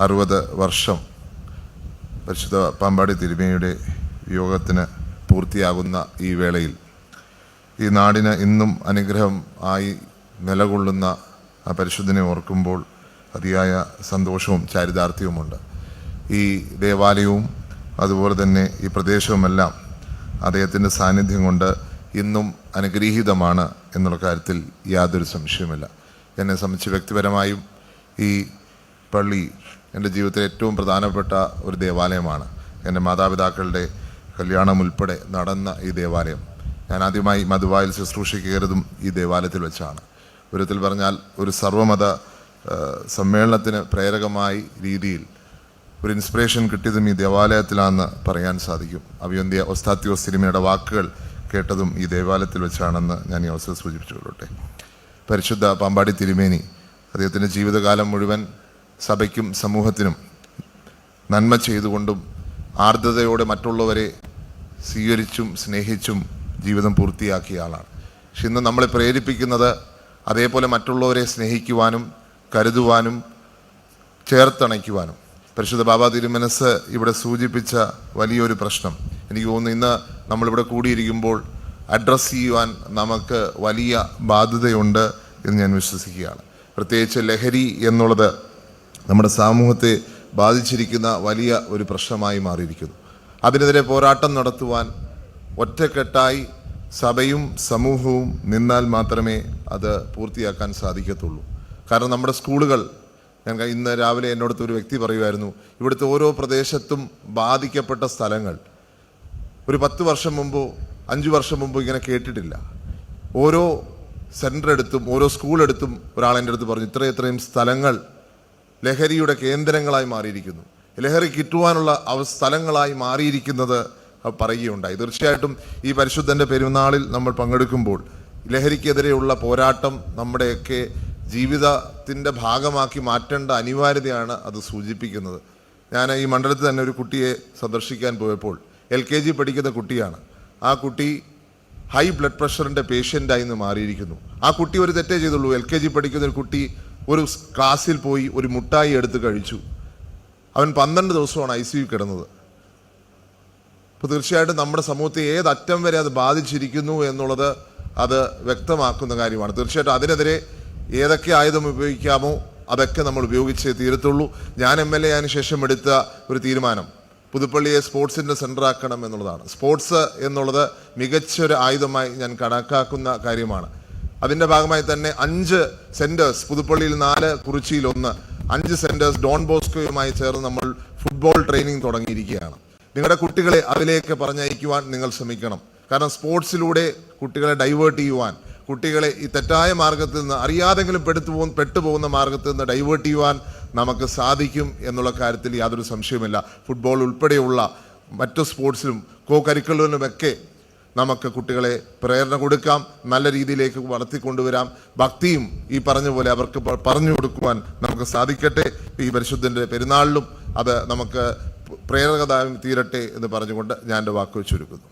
അറുപത് വർഷം പരിശുദ്ധ പാമ്പാടി തിരുമേനിയുടെ യോഗത്തിന് പൂർത്തിയാകുന്ന ഈ വേളയിൽ ഈ നാടിന് ഇന്നും അനുഗ്രഹം ആയി നിലകൊള്ളുന്ന ആ പരിശുദ്ധനെ ഓർക്കുമ്പോൾ അതിയായ സന്തോഷവും ചാരിതാർത്ഥ്യവുമുണ്ട്. ഈ ദേവാലയവും അതുപോലെ തന്നെ ഈ പ്രദേശവുമെല്ലാം അദ്ദേഹത്തിന്റെ സാന്നിധ്യം കൊണ്ട് ഇന്നും അനുഗ്രഹീതമാണ് എന്നുള്ള കാര്യത്തിൽ യാതൊരു സംശയവുമില്ല. എന്നെ സംബന്ധിച്ച് വ്യക്തിപരമായും ഈ പള്ളി എന്റെ ജീവിതത്തിലെ ഏറ്റവും പ്രധാനപ്പെട്ട ഒരു ദേവാലയമാണ്. എന്റെ മാതാപിതാക്കളുടെ കല്യാണം ഉൾപ്പെടെ നടന്ന ഈ ദേവാലയം. ഞാൻ ആദ്യമായി മധുവായിൽ ശുശ്രൂഷ കയറിയതും ഈ ദേവാലയത്തിൽ വെച്ചാണ്. ഒരുത്തിൽ പറഞ്ഞാൽ ഒരു സർവമത സമ്മേളനത്തിന് പ്രേരകമായി രീതിയിൽ ഒരു ഇൻസ്പിറേഷൻ കിട്ടിയതും ഈ ദേവാലയത്തിലാണെന്ന് പറയാൻ സാധിക്കും. അഭിയന്തിയ ഒസ്താത്യോസ് സിനിമയുടെ വാക്കുകൾ കേട്ടതും ഈ ദേവാലയത്തിൽ വെച്ചാണെന്ന് ഞാൻ ഈ അവസരം സൂചിപ്പിച്ചുകൊള്ളട്ടെ. പരിശുദ്ധ പാമ്പാടി തിരുമേനി അദ്ദേഹത്തിന്റെ ജീവിതകാലം മുഴുവൻ സഭയ്ക്കും സമൂഹത്തിനും നന്മ ചെയ്തുകൊണ്ടും ആർദ്രതയോടെ മറ്റുള്ളവരെ സ്വീകരിച്ചും സ്നേഹിച്ചും ജീവിതം പൂർത്തിയാക്കിയ ആളാണ്. പക്ഷെ ഇന്ന് നമ്മളെ പ്രേരിപ്പിക്കുന്നത് അതേപോലെ മറ്റുള്ളവരെ സ്നേഹിക്കുവാനും കരുതുവാനും ചേർത്തണയ്ക്കുവാനും. പരിശുദ്ധ ബാബ തിരുമനസ് ഇവിടെ സൂചിപ്പിച്ച വലിയൊരു പ്രശ്നം. എനിക്ക് തോന്നുന്നു ഇന്ന് നമ്മളിവിടെ കൂടിയിരിക്കുമ്പോൾ അഡ്രസ്സ് ചെയ്യുവാൻ നമുക്ക് വലിയ ബാധ്യതയുണ്ട് എന്ന് ഞാൻ വിശ്വസിക്കുകയാണ്. പ്രത്യേകിച്ച് ലഹരി എന്നുള്ളത് നമ്മുടെ സമൂഹത്തെ ബാധിച്ചിരിക്കുന്ന വലിയ ഒരു പ്രശ്നമായി മാറിയിരിക്കുന്നു. അതിനെതിരെ പോരാട്ടം നടത്തുവാൻ ഒറ്റക്കെട്ടായി സഭയും സമൂഹവും നിന്നാൽ മാത്രമേ അത് പൂർത്തിയാക്കാൻ സാധിക്കത്തുള്ളൂ. കാരണം നമ്മുടെ സ്കൂളുകൾ ഞാൻ ഇന്ന് രാവിലെ എന്നോടത്ത് ഒരു വ്യക്തി പറയുമായിരുന്നു ഇവിടുത്തെ ഓരോ പ്രദേശത്തും ബാധിക്കപ്പെട്ട സ്ഥലങ്ങൾ. ഒരു പത്ത് വർഷം മുമ്പോ അഞ്ച് വർഷം മുമ്പോ ഇങ്ങനെ കേട്ടിട്ടില്ല. ഓരോ സെന്റർ എടുത്തും ഓരോ സ്കൂൾ എടുത്തും ഒരാൾ എന്റെ അടുത്ത് പറഞ്ഞു ഇത്ര ഇത്രയും സ്ഥലങ്ങൾ ലഹരിയുടെ കേന്ദ്രങ്ങളായി മാറിയിരിക്കുന്നു. ലഹരി കിട്ടുവാനുള്ള അവ സ്ഥലങ്ങളായി മാറിയിരിക്കുന്നത് പറയുകയുണ്ടായി. തീർച്ചയായിട്ടും ഈ പരിശുദ്ധന്റെ പെരുന്നാളിൽ നമ്മൾ പങ്കെടുക്കുമ്പോൾ ലഹരിക്കെതിരെയുള്ള പോരാട്ടം നമ്മുടെയൊക്കെ ജീവിതത്തിന്റെ ഭാഗമാക്കി മാറ്റേണ്ട അനിവാര്യതയാണ് അത് സൂചിപ്പിക്കുന്നത്. ഞാൻ ഈ മണ്ഡലത്തിൽ തന്നെ ഒരു കുട്ടിയെ സന്ദർശിക്കാൻ പോയപ്പോൾ എൽ കെ ജി പഠിക്കുന്ന കുട്ടിയാണ്. ആ കുട്ടി ഹൈ ബ്ലഡ് പ്രഷറിന്റെ പേഷ്യന്റായി ഇന്ന് മാറിയിരിക്കുന്നു. ആ കുട്ടി ഒരു തെറ്റേ ചെയ്തുള്ളൂ. എൽ കെ ജി പഠിക്കുന്ന ഒരു കുട്ടി ഒരു ക്ലാസ്സിൽ പോയി ഒരു മുട്ടായി എടുത്ത് കഴിച്ചു. അവൻ പന്ത്രണ്ട് ദിവസമാണ് ഐ സി യു കിടന്നത്. അപ്പോൾ തീർച്ചയായിട്ടും നമ്മുടെ സമൂഹത്തെ ഏതറ്റം വരെ അത് ബാധിച്ചിരിക്കുന്നു എന്നുള്ളത് അത് വ്യക്തമാക്കുന്ന കാര്യമാണ്. തീർച്ചയായിട്ടും അതിനെതിരെ ഏതൊക്കെ ആയുധം ഉപയോഗിക്കാമോ അതൊക്കെ നമ്മൾ ഉപയോഗിച്ചേ തീരത്തുള്ളൂ. ഞാൻ എം എൽ എ ആയതിനു ശേഷം എടുത്ത ഒരു തീരുമാനം. പുതുപ്പള്ളിയെ സ്പോർട്സിന്റെ സെന്റർ ആക്കണം എന്നുള്ളതാണ്. സ്പോർട്സ് എന്നുള്ളത് മികച്ചൊരു ആയുധമായി ഞാൻ കണക്കാക്കുന്ന കാര്യമാണ്. അതിന്റെ ഭാഗമായി തന്നെ അഞ്ച് സെന്റേഴ്സ് പുതുപ്പള്ളിയിൽ നാല് കുറിച്ചിയിൽ ഒന്ന്. അഞ്ച് സെന്റേഴ്സ് ഡോൺ ബോസ്കോയുമായി ചേർന്ന് നമ്മൾ ഫുട്ബോൾ ട്രെയിനിങ് തുടങ്ങിയിരിക്കുകയാണ്. നിങ്ങളുടെ കുട്ടികളെ അതിലേക്ക് പറഞ്ഞയക്കുവാൻ നിങ്ങൾ ശ്രമിക്കണം. കാരണം സ്പോർട്സിലൂടെ കുട്ടികളെ ഡൈവേർട്ട് ചെയ്യുവാൻ കുട്ടികളെ ഈ തെറ്റായ മാർഗത്തിൽ നിന്ന് അറിയാതെങ്കിലും പെടുത്തു പോകുന്ന പെട്ടുപോകുന്ന മാർഗത്തിൽ നിന്ന് ഡൈവേർട്ട് ചെയ്യുവാൻ നമുക്ക് സാധിക്കും എന്നുള്ള കാര്യത്തിൽ യാതൊരു സംശയവുമില്ല. ഫുട്ബോൾ ഉൾപ്പെടെയുള്ള മറ്റു സ്പോർട്സിലും കോ കരിക്കുലറിലുമൊക്കെ നമുക്ക് കുട്ടികളെ പ്രേരണ കൊടുക്കാം നല്ല രീതിയിലേക്ക് വളർത്തിക്കൊണ്ടുവരാം. ഭക്തിയും ഈ പറഞ്ഞ പോലെ അവർക്ക് പറഞ്ഞു കൊടുക്കുവാൻ നമുക്ക് സാധിക്കട്ടെ. ഈ പരിശുദ്ധന്റെ പെരുന്നാളിലും അത് നമുക്ക് പ്രേരകതായും തീരട്ടെ എന്ന് പറഞ്ഞുകൊണ്ട് ഞാൻ എന്റെ വാക്കുകൾ ചുരുക്കുന്നു.